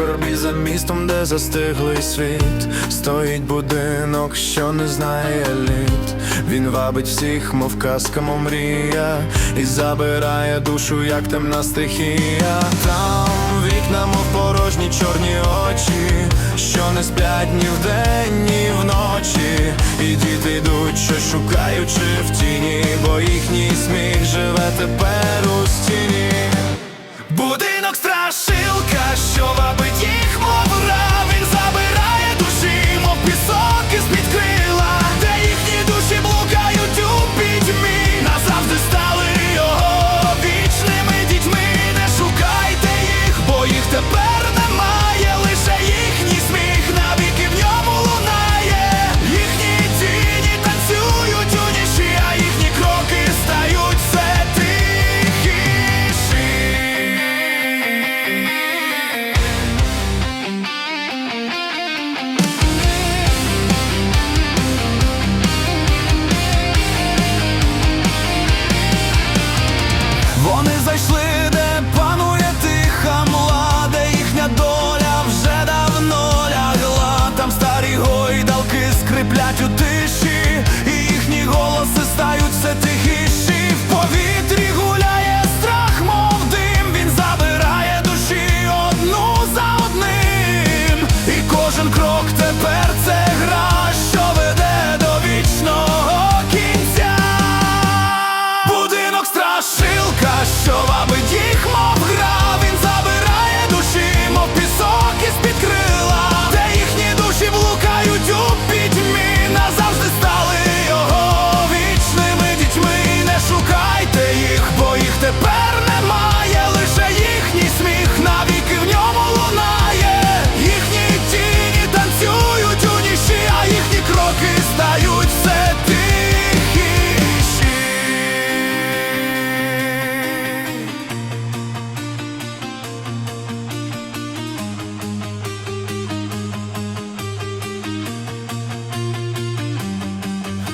горбі за містом, де застиглий світ, стоїть будинок, що не знає літ. Він вабить всіх, мов казка, мов мрія, і забирає душу, як темна стихія. Там вікна, мов порожні чорні очі, що не сплять ні в день, ні вночі. І діти йдуть, що шукаючи в тіні, бо їхній сміх живе тепер у стіні.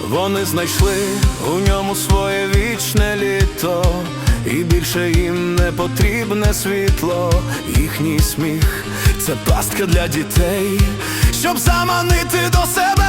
Вони знайшли у ньому своє вічне літо, і більше їм не потрібне світло, їхній сміх це пастка для дітей, щоб заманити до себе.